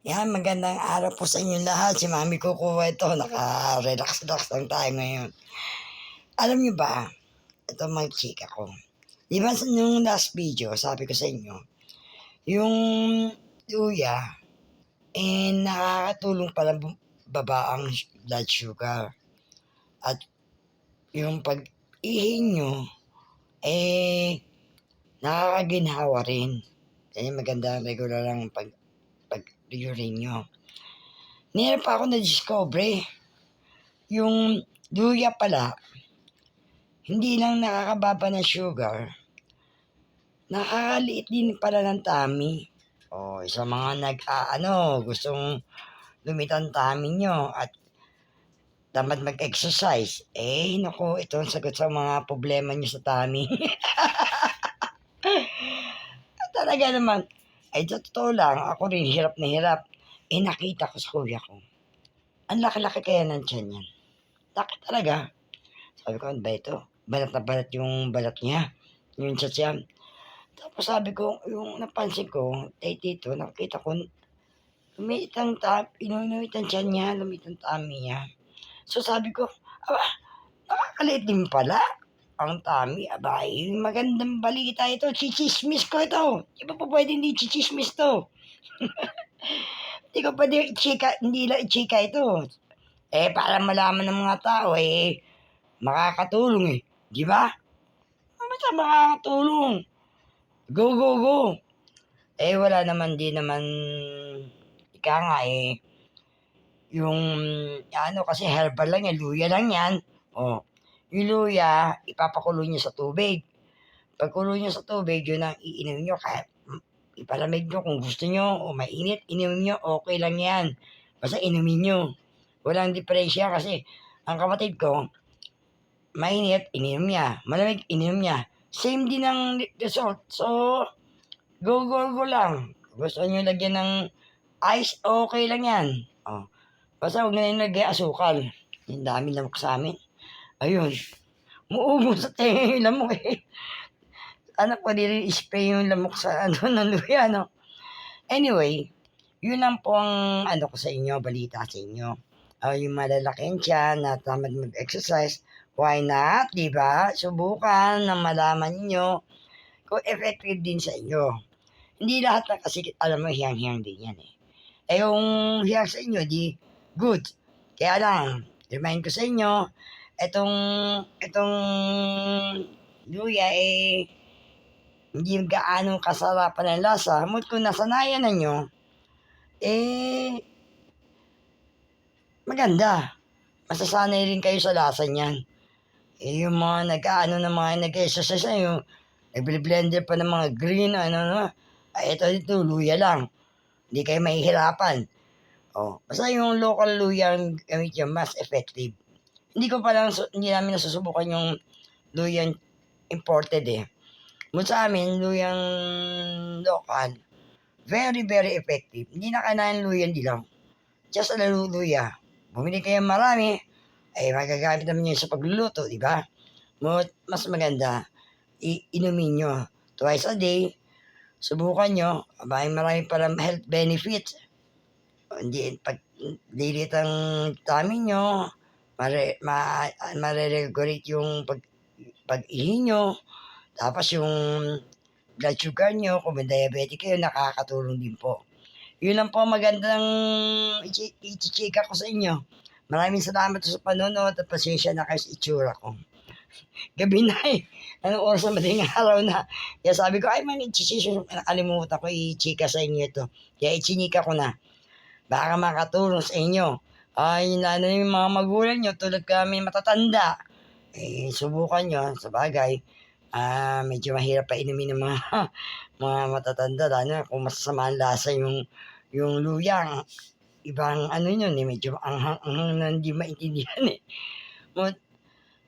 Yan, magandang araw po sa inyo lahat. Si Mami Kukuha ito. Naka-relax-relax lang tayo ngayon. Alam niyo ba, ito mga chika ko. Di ba sa nung last video, sabi ko sa inyo, yung luya, eh, nakakatulong pala baba ang blood sugar. At yung pag-ihi nyo, eh, nakakaginhawa rin. Kaya maganda regular lang pag pag urine nyo. Meron pa ako na-discover yung luya pala, hindi lang nakakababa ng sugar, nakakaliit din pala ng tummy. O, sa mga nag, ah, ano, gustong lumitan tummy nyo at tamad mag-exercise, eh, naku, ito ang sagot sa mga problema nyo sa tummy. Talaga naman, ay totoo lang, ako rin hirap na hirap. Eh nakita ko sa kuya ko. Ang laki-laki kaya ng tiyan yan. Laki talaga. Sabi ko, ano ba ito? Balat na balat yung balat niya. Yung tiyan. Tapos sabi ko, yung napansin ko, tay tito, nakita ko, lumit ang tap, inunumit ang niya, lumit ang niya. So sabi ko, aba, nakakaliit din pala ang tummy. Aba, eh, magandang balita ito. Chichismis ko ito. Di ba po pwede hindi chichismis to? Hindi ko pwede i-chika, hindi lang i-chika ito. Eh, para malaman ng mga tao, eh, makakatulong eh. Di ba? Basta makakatulong. Go, go, go. Eh, wala naman, di naman, ika nga eh, yung, ano, kasi herbal lang yan, luya lang yan. Oh, yung luya, ipapakulo nyo sa tubig. Pagkulo nyo sa tubig, yun ang iinom nyo. Kahit ipalamig nyo kung gusto nyo o mainit, inumin nyo, okay lang yan. Basta inumin nyo. Walang diferensya kasi ang kapatid ko, mainit, ininom niya. Malamig, ininom niya. Same din ang result. So, go, go, go lang. Gusto nyo lagyan ng ice, okay lang yan. Oh. Basta huwag na yung lagyan asukal. Yung dami lamok sa amin. Ayun. Muubo sa tenga yung lamok eh. Ano ko rin spray yung lamok sa ano ng luya, no? Anyway, yun lang po ang ano ko sa inyo, balita sa inyo. Ah, yung malalaking tiyan na tamad mag-exercise, why not, di ba? Subukan na malaman niyo kung effective din sa inyo. Hindi lahat na kasi, alam mo, hiyang-hiyang din yan eh. Eh, yung hiyang sa inyo, di good. Kaya lang, remind ko sa inyo, etong, etong luya eh, hindi gaano kasarapan ng lasa. Mut kung nasanayan na nyo, eh, maganda. Masasanay rin kayo sa lasa niyan. Eh, yung mga nag-ano na mga nag-exercise na yung nag-blender pa ng mga green, ano, ano, ay, ito, ito, luya lang. Hindi kayo mahihirapan. Oh, basta yung local luya ang gamit yung mas effective. Hindi ko pa lang, hindi namin nasusubukan yung luyang imported eh. Mula sa amin, luyang local, very, very effective. Hindi na kailangan luyan dilaw. Just a little luya. Bumili kayo marami, ay magagamit naman yun sa pagluluto, di ba? Mas maganda, inumin nyo twice a day. Subukan nyo, abay marami palang health benefits. Hindi, pag lilit ang tummy nyo, mare, ma, mare-regulate yung pag, pag-ihi nyo, tapos yung blood sugar nyo, kung may diabetic kayo, nakakatulong din po. Yun lang po magandang ichi- ichichika ko sa inyo. Maraming salamat sa panonood at pasensya na kayo sa itsura ko. Gabi na eh. Anong oras na madaling araw na. Kaya sabi ko, ay man, ichisisyo. Nakalimutan ko i-chika sa inyo ito. Kaya ichinika ko na. Baka makatulong sa inyo. Ay, na yung mga magulang nyo, tulad kami matatanda. Eh, subukan nyo. Sa bagay, ah, medyo mahirap pa inumin ng mga, mga matatanda. Lalo kung masasama ang lasa yung, yung luyang. Ibang ano yun eh, medyo anghang anghang na hindi maintindihan eh. Mo-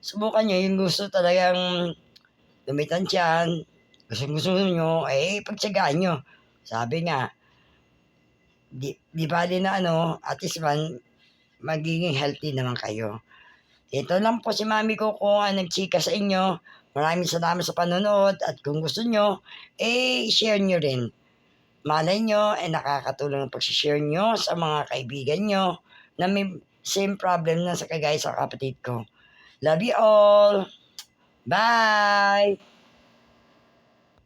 Subukan nyo yung gusto talagang lumitan tiyan. Gusto gusto nyo, eh, pagtsagaan nyo. Sabi nga, di, di bali na ano, at least man, magiging healthy naman kayo. Ito lang po si Mami Coco ang nagchika sa inyo. Maraming salamat sa panonood at kung gusto nyo, eh, share nyo rin. Malay nyo, eh, nakakatulong ang pag-share nyo sa mga kaibigan nyo na may same problem na sa kagaya sa kapatid ko. Love you all! Bye!